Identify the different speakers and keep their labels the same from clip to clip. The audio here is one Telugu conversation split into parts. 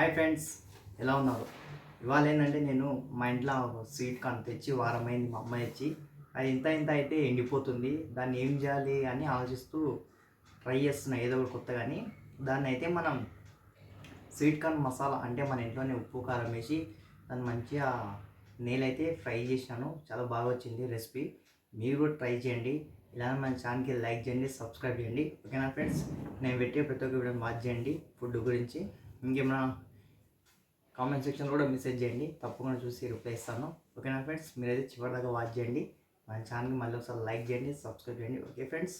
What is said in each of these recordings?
Speaker 1: హాయ్ ఫ్రెండ్స్ ఎలా ఉన్నారు? ఇవాళ ఏంటంటే నేను మా ఇంట్లో స్వీట్ కార్న్ తెచ్చి వారమైంది మా అమ్మాయి ఇచ్చి అది ఇంత ఇంత అయితే ఎండిపోతుంది. దాన్ని ఏం చేయాలి అని ఆలోచిస్తూ ట్రై చేస్తున్నా ఏదో ఒకటి కొత్త కానీ దాన్ని అయితే మనం స్వీట్ కార్న్ మసాలా అంటే మన ఇంట్లోనే ఉప్పు కారం వేసి దాన్ని మంచిగా నేలైతే ఫ్రై చేసినాను. చాలా బాగా వచ్చింది రెసిపీ. మీరు కూడా ట్రై చేయండి. ఇలా మన ఛానల్కి లైక్ చేయండి సబ్స్క్రైబ్ చేయండి. ఓకేనా ఫ్రెండ్స్? నేను పెట్టే ప్రతి ఒక్క వీడియో వాచ్ చేయండి ఫుడ్ గురించి. ఇంకేమైనా కామెంట్ సెక్షన్లో కూడా మెసేజ్ చేయండి. తప్పకుండా చూసి రిప్లై ఇస్తాను. ఓకేనా ఫ్రెండ్స్ మీరైతే చివరిదాకా వాచ్ చేయండి. మన ఛానల్కి మళ్ళీ ఒకసారి లైక్ చేయండి సబ్స్క్రైబ్ చేయండి. ఓకే ఫ్రెండ్స్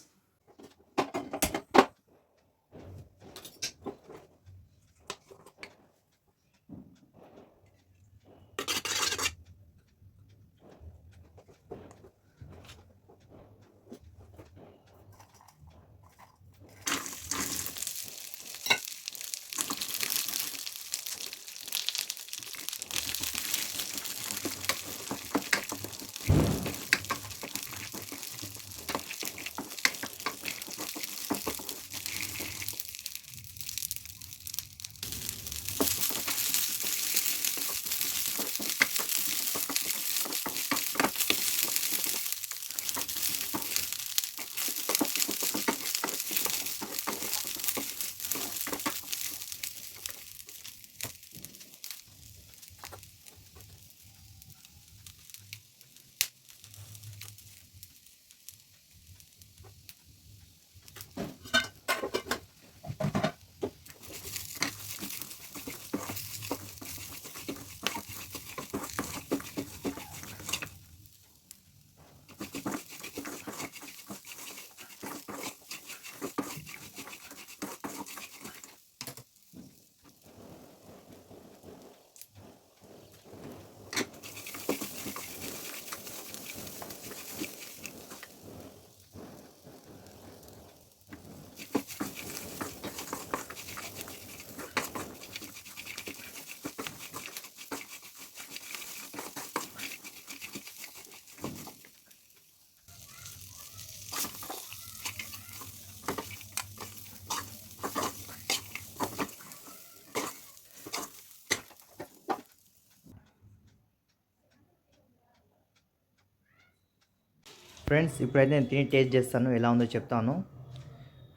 Speaker 1: ఫ్రెండ్స్ ఇప్పుడైతే నేను తిని టేస్ట్ చేస్తాను. ఎలా ఉందో చెప్తాను.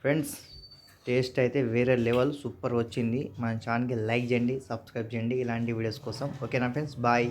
Speaker 1: ఫ్రెండ్స్ టేస్ట్ అయితే వేరే లెవెల్ సూపర్ వచ్చింది. మన ఛానల్కి లైక్ చేయండి సబ్స్క్రైబ్ చేయండి ఇలాంటి వీడియోస్ కోసం. ఓకేనా ఫ్రెండ్స్? బాయ్.